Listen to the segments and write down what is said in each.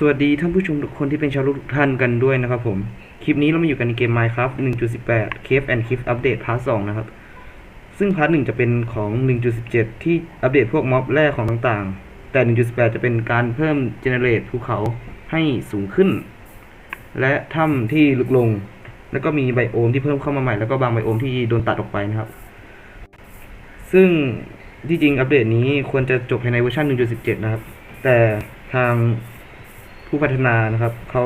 สวัสดีท่านผู้ชมทุกคนที่เป็นชาวโลกทุกท่านกันด้วยนะครับผม คลิปนี้เรามาอยู่กันในเกม Minecraft 1.18 Cave and Cliff Update Part 2 นะครับ ซึ่งพาร์ทหนึ่งจะเป็นของ 1.17 ที่อัปเดตพวกม็อบแร่ของต่างๆ แต่ 1.18 จะเป็นการเพิ่ม generate ภูเขาให้สูงขึ้น และถ้ำที่ลึกลง แล้วก็มีไบโอมที่เพิ่มเข้ามาใหม่ แล้วก็บางไบโอมที่โดนตัดออกไปนะครับ ซึ่งที่จริงอัปเดตนี้ควรจะจบภายในเวอร์ชัน1.17 นะครับ แต่ทาง ผู้พัฒนานะครับเขา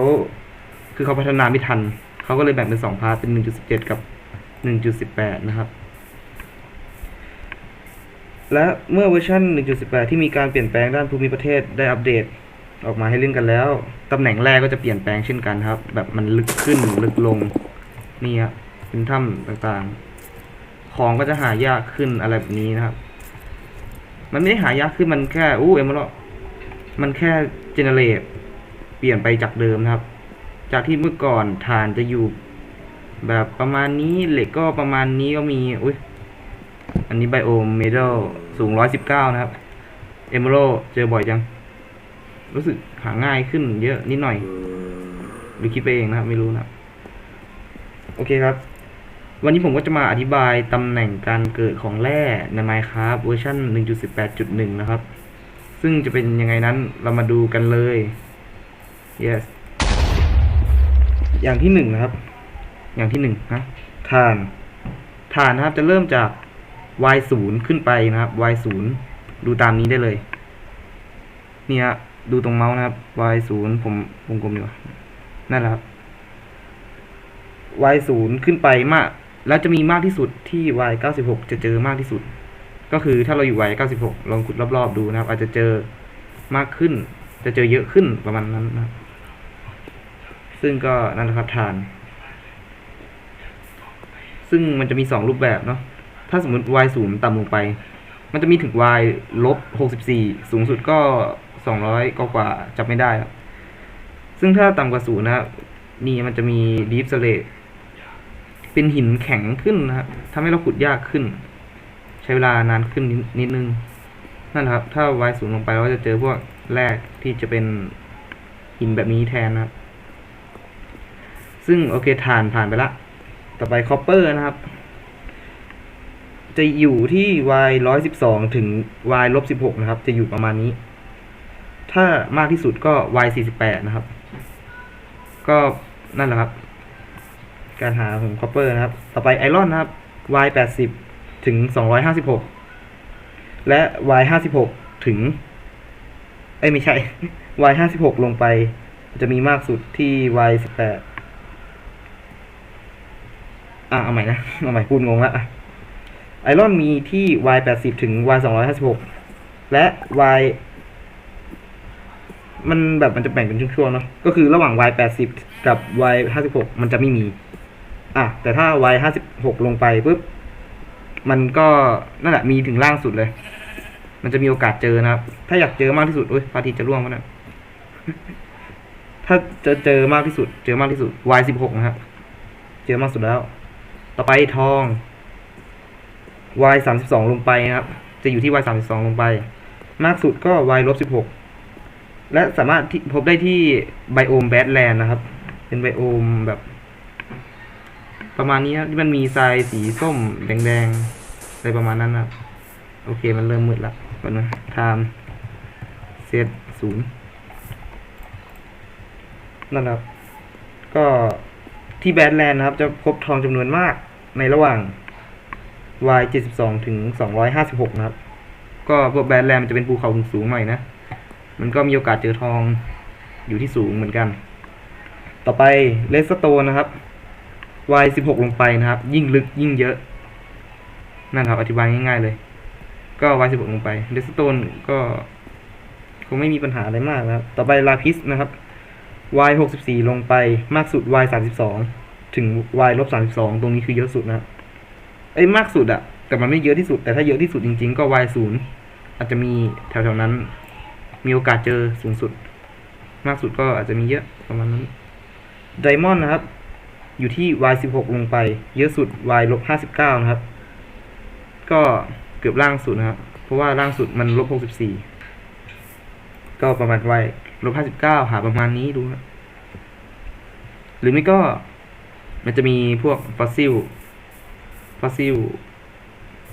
คือเขาพัฒนาไม่ทันเขาก็เลยแบ่งเป็นสองพาร์ทเป็น1.17กับ1.18นะครับ และเมื่อเวอร์ชัน1.18ที่มีการเปลี่ยนแปลงด้านภูมิประเทศได้อัปเดตออกมาให้เล่นกันแล้ว ตำแหน่งแรกก็จะเปลี่ยนแปลงเช่นกันครับ แบบมันลึกขึ้นลึกลงนี่ครับเป็นถ้ำต่างๆ ของก็จะหายากขึ้นอะไรแบบนี้นะครับ มันไม่ได้หายากขึ้นมันแค่อู้เอ็มลมันแค่เจเนเรต เปลี่ยนไปจากเดิมนะครับ จากที่เมื่อก่อนฐานจะอยู่ แบบประมาณนี้เหล็กก็ประมาณนี้ก็มีอุ้ยอันนี้ไบโอมเมดัลสูงร้อยสิบเก้านะครับเอเมโรเจอบ่อยจัง รู้สึกหาง่ายขึ้นเยอะนิดหน่อย หรือคิดไปเองนะครับ ไม่รู้นะโอเคครับ วันนี้ผมก็จะมาอธิบายตำแหน่งการเกิดของแร่ใน Minecraft เวอร์ชัน1.18.1 นะครับ ซึ่งจะเป็นยังไงนั้นเรามาดูกันเลย yes อย่างที่หนึ่งนะครับ อย่างที่หนึ่งนะฐานฐานนะครับจะเริ่มจาก y ศูนย์ขึ้นไปนะครับ y ศูนย์ดูตามนี้ได้เลยนี่ฮะดูตรงเมาส์นะครับ y ศูนย์ผมวงกลมดีกว่านั่นแหละครับ y ศูนย์ขึ้นไปมาก แล้วจะมีมากที่สุดที่ y เก้าสิบหกจะเจอมากที่สุด ก็คือถ้าเราอยู่ y เก้าสิบหกลองขุดรอบๆดูนะครับ อาจจะเจอมากขึ้น จะเจอเยอะขึ้นประมาณนั้นนะครับ ซึ่งก็นั่นแหละครับฐาน ซึ่งมันจะมีสองรูปแบบเนาะถ้าสมมติ y ศูนย์ต่ำลงไป มันจะมีถึง y ลบหกสิบสี่สูงสุดก็สองร้อยกว่าจับไม่ได้ครับซึ่งถ้าต่ำกว่าศูนย์นะครับนี่มันจะมี deep slate เป็นหินแข็งขึ้นนะครับทำให้เราขุดยากขึ้น ใช้เวลานานขึ้นนิดนิดนึงนั่นแหละครับ ถ้า y ศูนย์ลงไปเราก็จะเจอพวกแร่ที่จะเป็นหินแบบนี้แทนนะครับ ซึ่งโอเคฐานผ่านไปละ ต่อไปคอปเปอร์นะครับ จะอยู่ที่ y ร้อยสิบสองถึง y ลบสิบหกนะครับ จะอยู่ประมาณนี้ ถ้ามากที่สุดก็ y สี่สิบแปดนะครับ ก็นั่นแหละครับ การหาของคอปเปอร์นะครับ ต่อไปไอรอนนะครับ y แปดสิบถึงสองร้อยห้าสิบหกและ y ห้าสิบหกถึง เอ้ยไม่ใช่ y ห้าสิบหกลงไป จะมีมากสุดที่ y สิบแปด อะเอาใหม่นะ เอาใหม่พูดงงละไอรอนมีที่ y แปดสิบถึง y สองร้อยห้าสิบหกและ y มันแบบมันจะแบ่งเป็นช่วงๆเนาะ ก็คือระหว่าง y แปดสิบกับ y ห้าสิบหกมันจะไม่มี อะ แต่ถ้า y ห้าสิบหกลงไปปุ๊บ มันก็นั่นแหละมีถึงล่างสุดเลย มันจะมีโอกาสเจอนะครับ ถ้าอยากเจอมากที่สุดโอ้ยพาทิตย์จะร่วงวะเนี่ยถ้าจะเจอมากที่สุด เจอมากที่สุด y สิบหกนะครับ เจอมากสุดแล้ว ต่อไปทอง y สามสิบสองลงไปนะครับ จะอยู่ที่ y สามสิบสองลงไป มากสุดก็ y ลบสิบหกและสามารถที่พบได้ที่ไบโอมแบดแลนด์นะครับ เป็นไบโอมแบบ ประมาณนี้นะที่มันมีทรายสีส้มแดงๆอะไรประมาณนั้นนะโอเคมันเริ่มมืดละก่อนนะไทม์เซตศูนย์นั่นแหละครับ ก็ที่แบดแลนด์นะครับ จะพบทองจำนวนมาก ในระหว่าง y 72ถึง256 นะครับ ก็พวกแบดแลนด์มันจะเป็นภูเขาสูงๆหน่อยนะ มันก็มีโอกาสเจอทองอยู่ที่สูงเหมือนกัน ต่อไปเลสโตนนะครับ y 16 ลงไปนะครับ ยิ่งลึกยิ่งเยอะ นั่นครับ อธิบายง่ายๆเลย ก็ y 16 ลงไปเลสโตนก็คงไม่มีปัญหาอะไรมากนะครับ ต่อไปลาพิสนะครับ y 64 ลงไปมากสุด y 32 ถึง y ลบ32ตรงนี้คือเยอะสุดนะครับเอ้มากสุดอะแต่มันไม่เยอะที่สุด แต่ถ้าเยอะที่สุดจริง ๆ ก็ y ศูนย์อาจจะมีแถวๆนั้น มีโอกาสเจอสูงสุด มากสุดก็อาจจะมีเยอะประมาณนั้นไดมอนด์นะครับ อยู่ที่ y สิบหกลงไป เยอะสุด y ลบห้าสิบเก้านะครับ ก็เกือบล่างสุดนะครับ เพราะว่าล่างสุดมันลบหกสิบสี่ก็ประมาณ y ลบห้าสิบเก้าหาประมาณนี้ดูนะหรือไม่ก็ มันจะมีพวกฟอสซิล ฟอสซิล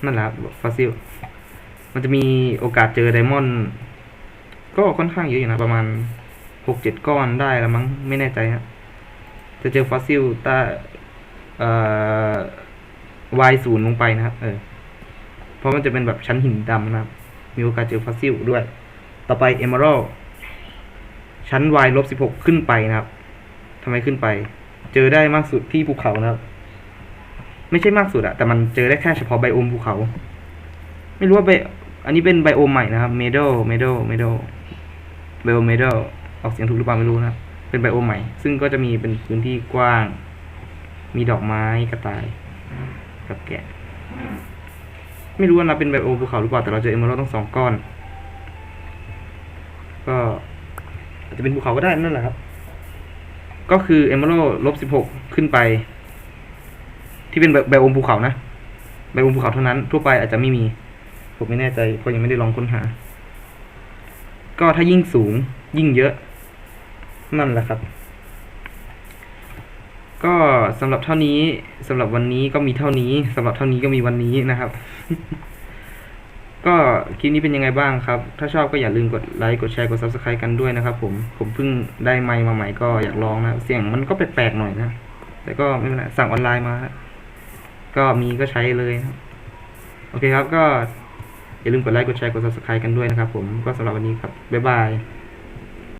นั่นแหละฟอสซิล มันจะมีโอกาสเจอไดมอนด์ก็ค่อนข้างเยอะอยู่นะ ประมาณหกเจ็ดก้อนได้ล้วมั้ง ไม่แน่ใจฮะจะเจอฟอสซิลใต้เอ่อ y ศูนย์ลงไปนะครับ เออ เพราะมันจะเป็นแบบชั้นหินดำนะครับ มีโอกาสเจอฟอสซิลด้วย ต่อไป Emerald ชั้น y ลบสิบหกขึ้นไปนะครับทำไมขึ้นไป เจอได้มากสุดที่ภูเขานะครับ ไม่ใช่มากสุดอะแต่มันเจอได้แค่เฉพาะไบโอมภูเขา ไม่รู้ว่าไบอันนี้เป็นไบโอมใหม่นะครับเมโดเมโดเมโดไบโอเมโดออกเสียงถูกหรือเปล่าไม่รู้นะครับเป็นไบโอมใหม่ ซึ่งก็จะมีเป็นพื้นที่กว้าง มีดอกไม้กระต่าย กับแกะ ไม่รู้ว่านับเป็นไบโอมภูเขาหรือเปล่าแต่เราเจอเอเมอรัลต้องสองก้อน ก็อาจจะเป็นภูเขาก็ได้นั่นแหละครับ ก็คือเอเมอรัลลบสิบหกขึ้นไป ที่เป็นไบโอมภูเขานะไบโอมภูเขาเท่านั้น ทั่วไปอาจจะไม่มี ผมไม่แน่ใจเพราะยังไม่ได้ลองค้นหา ก็ถ้ายิ่งสูงยิ่งเยอะ นั่นแหละครับ ก็สำหรับเท่านี้สำหรับวันนี้ก็มีเท่านี้สำหรับเท่านี้ก็มีวันนี้นะครับ ก็คลิปนี้เป็นยังไงบ้างครับ ถ้าชอบก็อย่าลืมกดไลค์ กดแชร์ กด subscribe กันด้วยนะครับผม ผมเพิ่งได้ไมค์มาใหม่ก็อยากลองนะ เสียงมันก็แปลกๆหน่อยนะ แต่ก็ไม่เป็นไร สั่งออนไลน์มา ก็มีก็ใช้เลยนะโอเคครับ ก็อย่าลืมกดไลค์ กดแชร์ กด subscribe กันด้วยนะครับผม ก็สำหรับวันนี้ครับ บ๊ายบาย